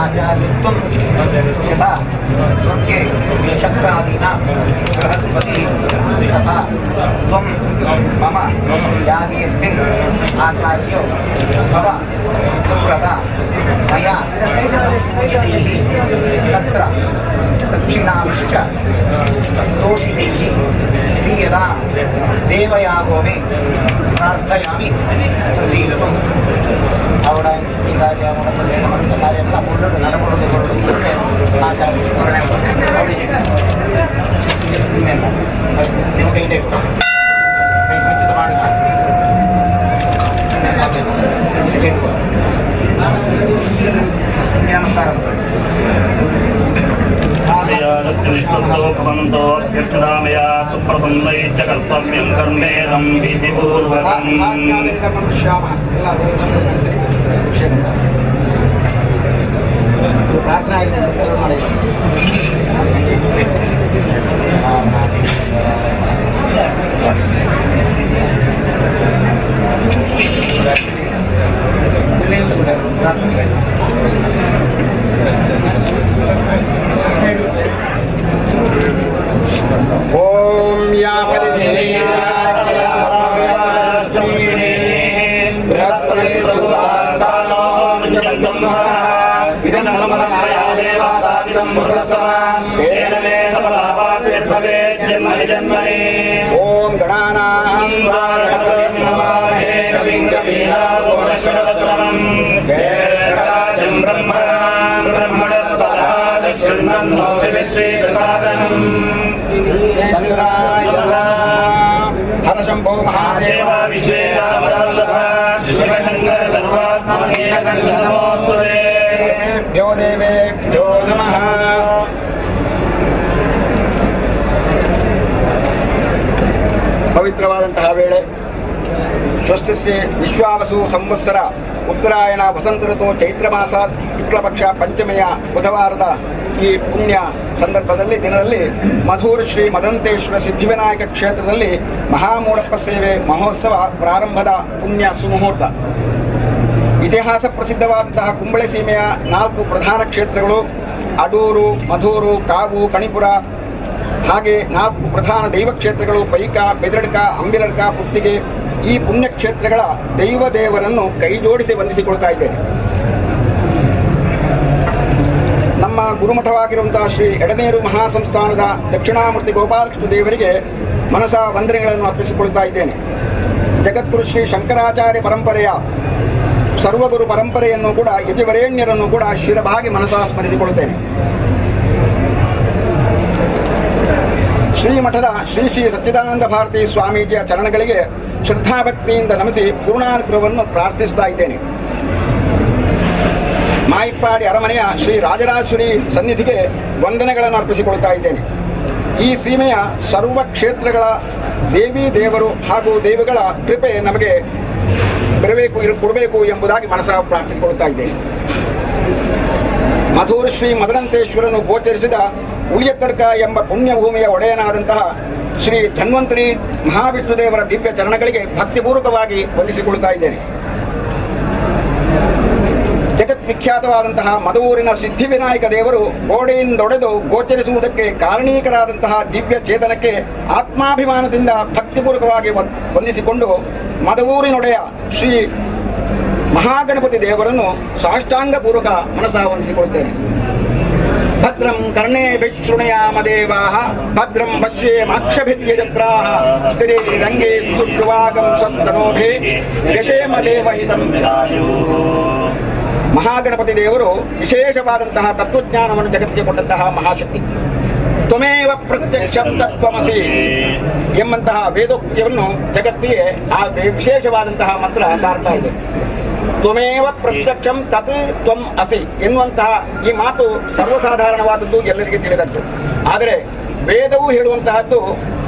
ఆచార్యత్వం యథా స్వర్గే నక్షత్రాదీనా బృహస్పతి तथा त्वं मम यागेऽस्मिन् आचार्यो भव सुव्रता मया इति तत्र दक्षिणांश्च देवयागो मे प्रार्थयामि فصليت كالصم القرنين به పూర్వకం ప్రార్థన हरशंभो महादेव विशेषावल्लभ शिवशंकर सर्वात्मनेन नमोस्तुते यो देवेभ्यो नमः ಸ್ವಸ್ತಿಶ್ರೀ ವಿಶ್ವಾವಸು ಸಂವತ್ಸರ ಉತ್ತರಾಯಣ ವಸಂತ ಋತು ಚೈತ್ರ ಮಾಸ ಶುಕ್ಲಪಕ್ಷ ಪಂಚಮಿಯ ಬುಧವಾರದ ಈ ಪುಣ್ಯ ಸಂದರ್ಭದಲ್ಲಿ ದಿನದಲ್ಲಿ ಮಧೂರು ಶ್ರೀ ಮದಂತೇಶ್ವರ ಸಿದ್ಧಿವಿನಾಯಕ ಕ್ಷೇತ್ರದಲ್ಲಿ ಮಹಾಮೂಢಪ್ಪ ಸೇವೆ ಮಹೋತ್ಸವ ಪ್ರಾರಂಭದ ಪುಣ್ಯ ಸುಮುಹೂರ್ತ. ಇತಿಹಾಸ ಪ್ರಸಿದ್ಧವಾದಂತಹ ಕುಂಬಳೆ ಸೀಮೆಯ ನಾಲ್ಕು ಪ್ರಧಾನ ಕ್ಷೇತ್ರಗಳು ಅಡೂರು, ಮಧೂರು, ಕಾವು, ಕಣಿಪುರ ಹಾಗೆ ನಾಲ್ಕು ಪ್ರಧಾನ ದೈವ ಕ್ಷೇತ್ರಗಳು ಪೈಕ, ಬೆದರಡ್ಕ ಅಂಬಿಲಡ್ಕ ಪುತ್ತಿಗೆ ಈ ಪುಣ್ಯಕ್ಷೇತ್ರಗಳ ದೈವ ದೇವರನ್ನು ಕೈಜೋಡಿಸಿ ವಂದಿಸಿಕೊಳ್ತಾ ಇದ್ದೇನೆ. ನಮ್ಮ ಗುರುಮಠವಾಗಿರುವಂತಹ ಶ್ರೀ ಎಡನೇರು ಮಹಾಸಂಸ್ಥಾನದ ದಕ್ಷಿಣಾಮೂರ್ತಿ ಗೋಪಾಲಕೃಷ್ಣ ದೇವರಿಗೆ ಮನಸ ವಂದನೆಗಳನ್ನು ಅರ್ಪಿಸಿಕೊಳ್ತಾ ಇದ್ದೇನೆ. ಜಗದ್ಗುರು ಶ್ರೀ ಶಂಕರಾಚಾರ್ಯ ಪರಂಪರೆಯ ಸರ್ವಗುರು ಪರಂಪರೆಯನ್ನು ಕೂಡ ಯತಿವರೇಣ್ಯರನ್ನು ಕೂಡ ಶಿರಭಾಗಿ ಮನಸ ಸ್ಮರಿಸಿಕೊಳ್ಳುತ್ತೇನೆ ಶ್ರೀಮಠದ ಶ್ರೀ ಶ್ರೀ ಸಚ್ಚಿದಾನಂದ ಭಾರತಿ ಸ್ವಾಮೀಜಿಯ ಚರಣಗಳಿಗೆ ಶ್ರದ್ಧಾಭಕ್ತಿಯಿಂದ ನಮಿಸಿ ಪೂರ್ಣಾನುಗ್ರಹವನ್ನು ಪ್ರಾರ್ಥಿಸ್ತಾ ಇದ್ದೇನೆ. ಮಾಯಿಪ್ಪಾಡಿ ಅರಮನೆಯ ಶ್ರೀ ರಾಜರಾಜೇಶ್ವರಿ ಸನ್ನಿಧಿಗೆ ವಂದನೆಗಳನ್ನು ಅರ್ಪಿಸಿಕೊಳ್ತಾ ಇದ್ದೇನೆ. ಈ ಸೀಮೆಯ ಸರ್ವ ಕ್ಷೇತ್ರಗಳ ದೇವಿ ದೇವರು ಹಾಗೂ ದೇವಿಗಳ ಕೃಪೆ ನಮಗೆ ಬರಬೇಕು ಕೊಡಬೇಕು ಎಂಬುದಾಗಿ ಮನಸ್ಸಾಗಿ ಪ್ರಾರ್ಥಿಸಿಕೊಳ್ತಾ ಇದ್ದೇನೆ. ಮಧುರ ಶ್ರೀ ಮದನಂತೇಶ್ವರನು ಗೋಚರಿಸಿದ ಉಳಿಯತ್ತಡ್ಕ ಎಂಬ ಪುಣ್ಯಭೂಮಿಯ ಒಡೆಯನಾದಂತಹ ಶ್ರೀ ಧನ್ವಂತರಿ ಮಹಾವಿಷ್ಣುದೇವರ ದಿವ್ಯ ಚರಣಗಳಿಗೆ ಭಕ್ತಿಪೂರ್ವಕವಾಗಿ ವಂದಿಸಿಕೊಳ್ತಾ ಇದ್ದೇನೆ. ಜಗತ್ ವಿಖ್ಯಾತವಾದಂತಹ ಮಧುವೂರಿನ ಸಿದ್ಧಿವಿನಾಯಕ ದೇವರು ಗೋಡೆಯಿಂದೊಡೆದು ಗೋಚರಿಸುವುದಕ್ಕೆ ಕಾರಣೀಕರಾದಂತಹ ದಿವ್ಯ ಚೇತನಕ್ಕೆ ಆತ್ಮಾಭಿಮಾನದಿಂದ ಭಕ್ತಿಪೂರ್ವಕವಾಗಿ ವಂದಿಸಿಕೊಂಡು ಮಧುವೂರಿನೊಡೆಯ ಶ್ರೀ ಮಹಾಗಣಪತಿ ದೇವರನ್ನು ಸಾಷ್ಟಾಂಗ ಪೂರ್ವಕ ಮನಸ್ಸ ಭದ್ರಂ ಕರ್ಣೇ ಶೃಣಯಾಮ ದೇವಾ ಭದ್ರಂ ಪಶ್ಯೇಮಾಕ್ಷಭಿರ್ಯಜತ್ರಾಃ ಸ್ಥಿರೇ ರಂಗೇ ಸ್ತುಷ್ಟ್ವಾಗಂ ಸ್ವಸ್ತನೋಭೆ ಯಶೇಮ ದೇವಹಿತಂ ಮಹಾಗಣಪತಿ ದೇವರು ವಿಶೇಷವಾದಂತಹ ತತ್ವಜ್ಞಾನವನ್ನು ಜಗತ್ತಿಗೆ ಕೊಟ್ಟಂತಹ ಮಹಾಶಕ್ತಿ. ತ್ವಮೇವ ಪ್ರತ್ಯಕ್ಷ ತತ್ವಮಸಿ ಎಂಬಂತಹ ವೇದೋಕ್ತಿಯನ್ನು ಜಗತ್ತಿಗೆ ಆ ವಿಶೇಷವಾದಂತಹ ಮಂತ್ರ ಸಾರ್ತಾ ಇದೆ. ತ್ವಮೇವ ಪ್ರತ್ಯಕ್ಷಂ ತತ್ ತ್ವಂ ಅಸಿ ಎನ್ನುವಂತಹ ಈ ಮಾತು ಸರ್ವಸಾಧಾರಣವಾದದ್ದು ಎಲ್ಲರಿಗೆ ತಿಳಿದದ್ದು ಆದರೆ ವೇದವು ಹೇಳುವಂತಹದ್ದು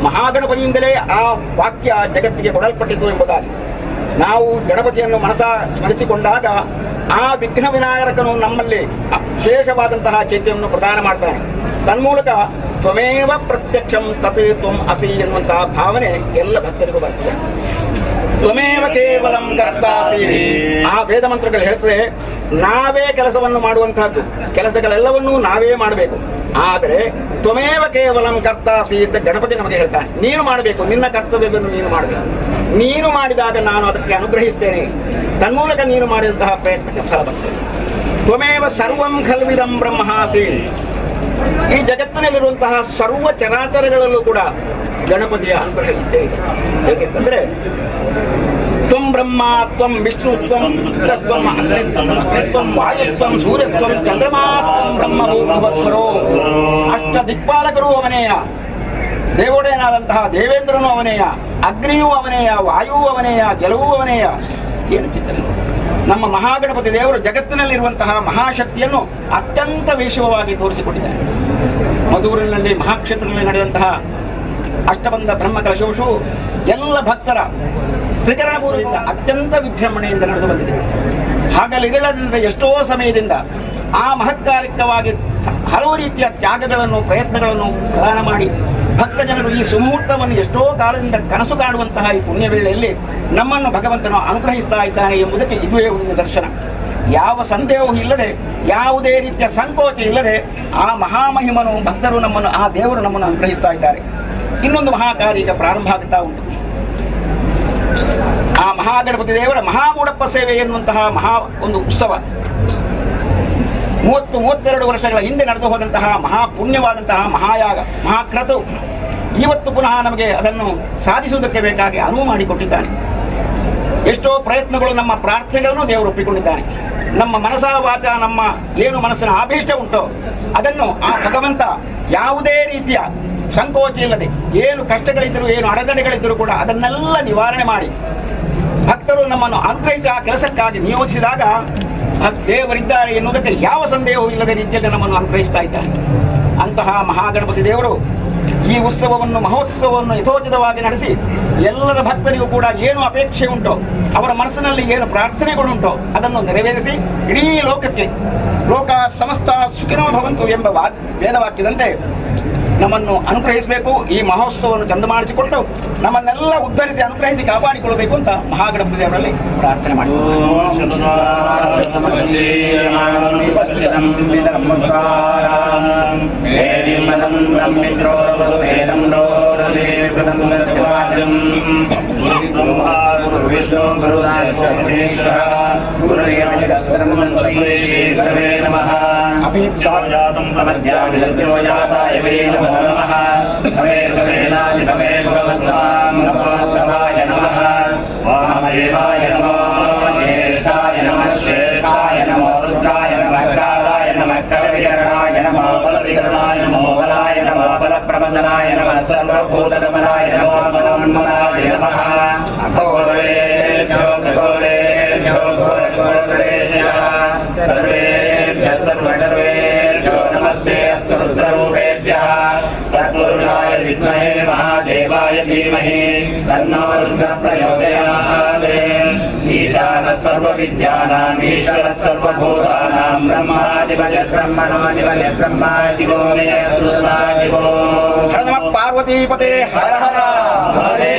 ಮಹಾಗಣಪತಿಯಿಂದಲೇ ಆ ವಾಕ್ಯ ಜಗತ್ತಿಗೆ ಕೊಡಲ್ಪಟ್ಟಿತು ಎಂಬುದಾಗಿ. ನಾವು ಗಣಪತಿಯನ್ನು ಮನಸ ಸ್ಮರಿಸಿಕೊಂಡಾಗ ಆ ವಿಘ್ನ ವಿನಾಯಕನು ನಮ್ಮಲ್ಲಿ ವಿಶೇಷವಾದಂತಹ ಚೈತನ್ಯವನ್ನು ಪ್ರದಾನ ಮಾಡ್ತಾನೆ ತನ್ಮೂಲಕ ತ್ವಮೇವ ಪ್ರತ್ಯಕ್ಷಂ ತತ್ ತ್ವಂ ಅಸಿ ಎನ್ನುವಂತಹ ಭಾವನೆ ಎಲ್ಲ ಭಕ್ತರಿಗೂ ಬರ್ತದೆ. ತ್ವಮೇವ ಕೇವಲಂ ಕರ್ತಾಸಿ. ಆ ವೇದ ಮಂತ್ರಗಳು ಹೇಳ್ತದೆ, ನಾವೇ ಕೆಲಸವನ್ನು ಮಾಡುವಂತಹದ್ದು, ಕೆಲಸಗಳೆಲ್ಲವನ್ನೂ ನಾವೇ ಮಾಡಬೇಕು. ಆದರೆ ತ್ವಮೇವ ಕೇವಲಂ ಕರ್ತಾಸಿ ಅಂತ ಗಣಪತಿ ನಮಗೆ ಹೇಳ್ತಾನೆ. ನೀನು ಮಾಡಬೇಕು, ನಿನ್ನ ಕರ್ತವ್ಯವನ್ನು ನೀನು ಮಾಡಬೇಕು. ನೀನು ಮಾಡಿದಾಗ ನಾನು ಅದಕ್ಕೆ ಅನುಗ್ರಹಿಸ್ತೇನೆ. ತನ್ಮೂಲಕ ನೀನು ಮಾಡಿದಂತಹ ಪ್ರಯತ್ನಕ್ಕೆ ಫಲ ಬರ್ತದೆ. ತ್ವಮೇವ ಸರ್ವಂ ಖಲ್ವಿದಂ ಬ್ರಹ್ಮಾಸಿ ಈ ಜಗತ್ತಿನಲ್ಲಿರುವಂತಹ ಸರ್ವ ಚರಾಚರಗಳಲ್ಲೂ ಕೂಡ ಗಣಪತಿಯ ಅನುಗ್ರಹ ಇದೆ. ಏಕೆಂತಂದ್ರೆ ತ್ವಂ ಬ್ರಹ್ಮ, ತ್ವಂ ವಿಷ್ಣು, ತ್ವಂ ರುದ್ರಸ್ತ್ವಂ ಅಗ್ನಿಸ್ತ್ವಂ ಅಗ್ನಿಸ್ತ್ವಂ ವಾಯುಸ್ತ್ವಂ ಸೂರ್ಯಸ್ತ್ವಂ ಬ್ರಹ್ಮ ಭೂಭುವಸ್ವರೋ ಅಷ್ಟ ದಿಕ್ಪಾಲಕರು ಅವನೇಯ. ದೇವೋಡೆಯನಾದಂತಹ ದೇವೇಂದ್ರನು ಅವನೇಯ. ಅಗ್ನಿಯೂ ಅವನೇಯ, ವಾಯುವು ಅವನೇಯ, ಜಲವೂ ಅವನೇಯ. ಏನು ಚಿಂತನೆ ನಮ್ಮ ಮಹಾಗಣಪತಿ ದೇವರು ಜಗತ್ತಿನಲ್ಲಿರುವಂತಹ ಮಹಾಶಕ್ತಿಯನ್ನು ಅತ್ಯಂತ ವೈಶವವಾಗಿ ತೋರಿಸಿಕೊಟ್ಟಿದ್ದಾರೆ. ಮಧುರಿನಲ್ಲಿ ಮಹಾಕ್ಷೇತ್ರದಲ್ಲಿ ನಡೆದಂತಹ ಅಷ್ಟಬಂಧ ಬ್ರಹ್ಮ ಕಲಶೋಷು ಎಲ್ಲ ಭಕ್ತರ ತ್ರಿಕರಣಪೂರ್ವದಿಂದ ಅತ್ಯಂತ ವಿಜೃಂಭಣೆಯಿಂದ ನಡೆದು ಬಂದಿದೆ. ಹಾಗಲಿರಲಾದಿಂದ ಎಷ್ಟೋ ಸಮಯದಿಂದ ಆ ಮಹತ್ಕಾರ್ಯಕವಾಗಿ ಸ- ಹಲವು ರೀತಿಯ ತ್ಯಾಗಗಳನ್ನು, ಪ್ರಯತ್ನಗಳನ್ನು ಪ್ರದಾನ ಮಾಡಿ ಭಕ್ತ ಜನರು ಈ ಸುಮುಹೂರ್ತವನ್ನು ಎಷ್ಟೋ ಕಾಲದಿಂದ ಕನಸು ಕಾಣುವಂತಹ ಈ ಪುಣ್ಯ ವೇಳೆಯಲ್ಲಿ ನಮ್ಮನ್ನು ಭಗವಂತನು ಅನುಗ್ರಹಿಸ್ತಾ ಇದ್ದಾನೆ ಎಂಬುದಕ್ಕೆ ಇದುವೇ ಒಂದು ದರ್ಶನ. ಯಾವ ಸಂದೇಹವೂ ಇಲ್ಲದೆ, ಯಾವುದೇ ರೀತಿಯ ಸಂಕೋಚ ಇಲ್ಲದೆ ಆ ಮಹಾಮಹಿಮನು, ಭಕ್ತರು ನಮ್ಮನ್ನು, ಆ ದೇವರು ನಮ್ಮನ್ನು ಅನುಗ್ರಹಿಸ್ತಾ ಇದ್ದಾರೆ. ಇನ್ನೊಂದು ಮಹಾಕಾರ್ಯ ಈಗ ಪ್ರಾರಂಭ ಆಗುತ್ತಾ ಉಂಟು. ಆ ಮಹಾಗಣಪತಿ ದೇವರ ಮಹಾಮೂಡಪ್ಪ ಸೇವೆ ಎನ್ನುವಂತಹ ಮಹಾ ಒಂದು ಉತ್ಸವ. ಮೂವತ್ತು ಮೂವತ್ತೆರಡು ವರ್ಷಗಳ ಹಿಂದೆ ನಡೆದು ಹೋದಂತಹ ಮಹಾ ಪುಣ್ಯವಾದಂತಹ ಮಹಾಯಾಗ, ಮಹಾಕ್ರತು ಇವತ್ತು ಪುನಃ ನಮಗೆ ಅದನ್ನು ಸಾಧಿಸುವುದಕ್ಕೆ ಬೇಕಾಗಿ ಅನುವು ಮಾಡಿಕೊಟ್ಟಿದ್ದಾನೆ. ಎಷ್ಟೋ ಪ್ರಯತ್ನಗಳು ನಮ್ಮ ಪ್ರಾರ್ಥನೆಗಳನ್ನು ದೇವರು ಒಪ್ಪಿಕೊಂಡಿದ್ದಾನೆ. ನಮ್ಮ ಮನಸ ವಾಚ, ನಮ್ಮ ಏನು ಮನಸ್ಸಿನ ಆಭೀಷ್ಟ ಉಂಟೋ, ಅದನ್ನು ಆ ಭಗವಂತ ಯಾವುದೇ ರೀತಿಯ ಸಂಕೋಚ ಇಲ್ಲದೆ, ಏನು ಕಷ್ಟಗಳಿದ್ದರೂ, ಏನು ಅಡೆತಡೆಗಳಿದ್ದರೂ ಕೂಡ ಅದನ್ನೆಲ್ಲ ನಿವಾರಣೆ ಮಾಡಿ ಭಕ್ತರು ನಮ್ಮನ್ನು ಅನುಗ್ರಹಿಸಿ ಆ ಕೆಲಸಕ್ಕಾಗಿ ನಿಯೋಜಿಸಿದಾಗ ದೇವರಿದ್ದಾರೆ ಎನ್ನುವುದಕ್ಕೆ ಯಾವ ಸಂದೇಹವೂ ಇಲ್ಲದ ರೀತಿಯಲ್ಲಿ ನಮ್ಮನ್ನು ಅನುಗ್ರಹಿಸ್ತಾ ಇದ್ದಾರೆ. ಅಂತಹ ಮಹಾಗಣಪತಿ ದೇವರು ಈ ಉತ್ಸವವನ್ನು, ಮಹೋತ್ಸವವನ್ನು ಯಥೋಚಿತವಾಗಿ ನಡೆಸಿ ಎಲ್ಲರ ಭಕ್ತರಿಗೂ ಕೂಡ ಏನು ಅಪೇಕ್ಷೆ ಉಂಟೋ, ಅವರ ಮನಸ್ಸಿನಲ್ಲಿ ಏನು ಪ್ರಾರ್ಥನೆಗಳುಂಟೋ ಅದನ್ನು ನೆರವೇರಿಸಿ ಇಡೀ ಲೋಕಕ್ಕೆ, ಲೋಕ ಸಮಸ್ತ ಸುಖಿನೋ ಭವಂತು ಎಂಬ ವೇದವಾಕ್ಯದಂತೆ ನಮ್ಮನ್ನು ಅನುಗ್ರಹಿಸಬೇಕು, ಈ ಮಹೋತ್ಸವವನ್ನು ಚಂದ ಮಾಡಿಸಿಕೊಂಡು ನಮ್ಮನ್ನೆಲ್ಲ ಉದ್ಧರಿಸಿ ಅನುಗ್ರಹಿಸಿ ಕಾಪಾಡಿಕೊಳ್ಳಬೇಕು ಅಂತ ಮಹಾಗಣಪತಿ ದೇವರಲ್ಲಿ ಪ್ರಾರ್ಥನೆ ಮಾಡಿ. अभिप्साजातं प्रमद्यामिदस्योजाताय वै नमो नमः भवे भवेनादिभवे भगवत्सवां नमोत्तमाय नमः वामदेवाय नमो ज्येष्ठाय नमः श्रेष्ठाय नमो रुद्राय కలవికరణాయ నమో బలవికరణాయ నమో బలాయ నమో బలప్రబంధనాయ నమ సర్వభూతగమనాయ నమో మనోన్మనాయ నమ. అఘోరేభ్యో ఘోరేభ్యో विद्महे महादेवाय धीमहि तन्नो रुद्र रुद्रप्रयोदयात् ईशानः सर्वविद्यानाम् ईश्वरः सर्वभूतानाम् ब्रह्माधिपज ब्रह्मणोऽधिपज ब्रह्मा शिवो मे शिवो पार्वतीपते हर हर हरे।